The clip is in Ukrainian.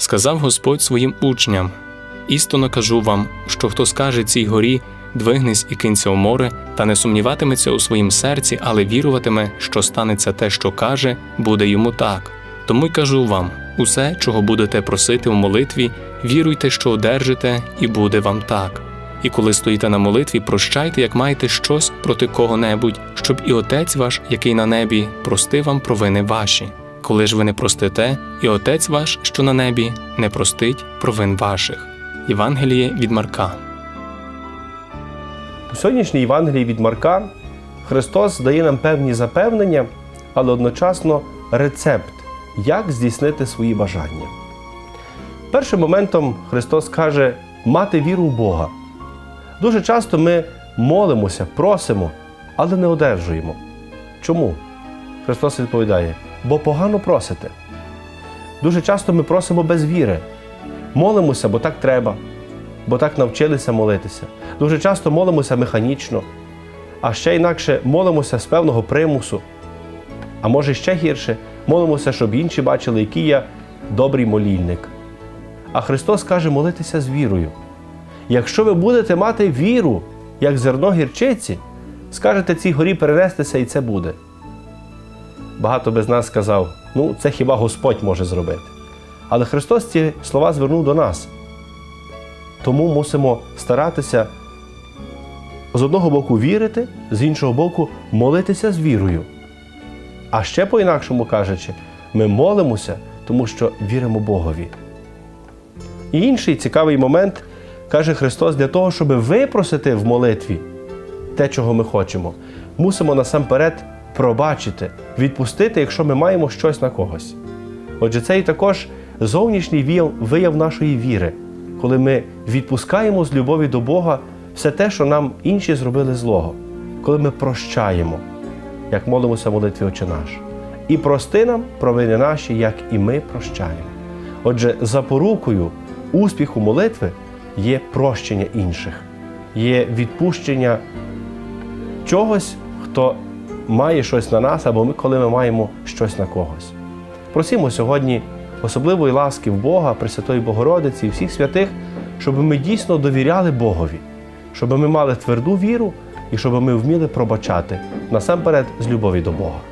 Сказав Господь своїм учням: істинно кажу вам, що хто скаже цій горі, двигнись і кинься у море, та не сумніватиметься у своїм серці, але віруватиме, що станеться те, що каже, буде йому так. Тому й кажу вам: усе, чого будете просити в молитві, віруйте, що одержите, і буде вам так. І коли стоїте на молитві, прощайте, як маєте щось проти кого-небудь, щоб і Отець ваш, який на небі, простив вам провини ваші. Коли ж ви не простите, і Отець ваш, що на небі, не простить провин ваших. Євангеліє від Марка. У сьогоднішній Євангелії від Марка Христос дає нам певні запевнення, але одночасно рецепт, як здійснити свої бажання. Першим моментом Христос каже мати віру в Бога. Дуже часто ми молимося, просимо, але не одержуємо. Чому? Христос відповідає: бо погано просите. Дуже часто ми просимо без віри. Молимося, бо так треба, бо так навчилися молитися. Дуже часто молимося механічно, а ще інакше молимося з певного примусу. А може ще гірше, молимося, щоб інші бачили, який я добрий молільник. А Христос каже молитися з вірою. Якщо ви будете мати віру, як зерно гірчиці, скажете цій горі перенестися, і це буде. Багато без нас сказав: ну, це хіба Господь може зробити. Але Христос ці слова звернув до нас. Тому мусимо старатися з одного боку вірити, з іншого боку, молитися з вірою. А ще по-інакшому кажучи, ми молимося, тому що віримо Богові. І інший цікавий момент каже Христос для того, щоб випросити в молитві те, чого ми хочемо, мусимо насамперед пробачити, відпустити, якщо ми маємо щось на когось. Отже, це і також зовнішній вияв- нашої віри, коли ми відпускаємо з любові до Бога все те, що нам інші зробили злого, коли ми прощаємо, як молимося в молитві Отче наш. І прости нам провини наші, як і ми прощаємо. Отже, запорукою успіху молитви є прощення інших, є відпущення чогось, хто має щось на нас, або ми, коли ми маємо щось на когось. Просимо сьогодні особливої ласки в Бога, Пресвятої Богородиці і всіх святих, щоб ми дійсно довіряли Богові, щоб ми мали тверду віру і щоб ми вміли пробачати насамперед з любові до Бога.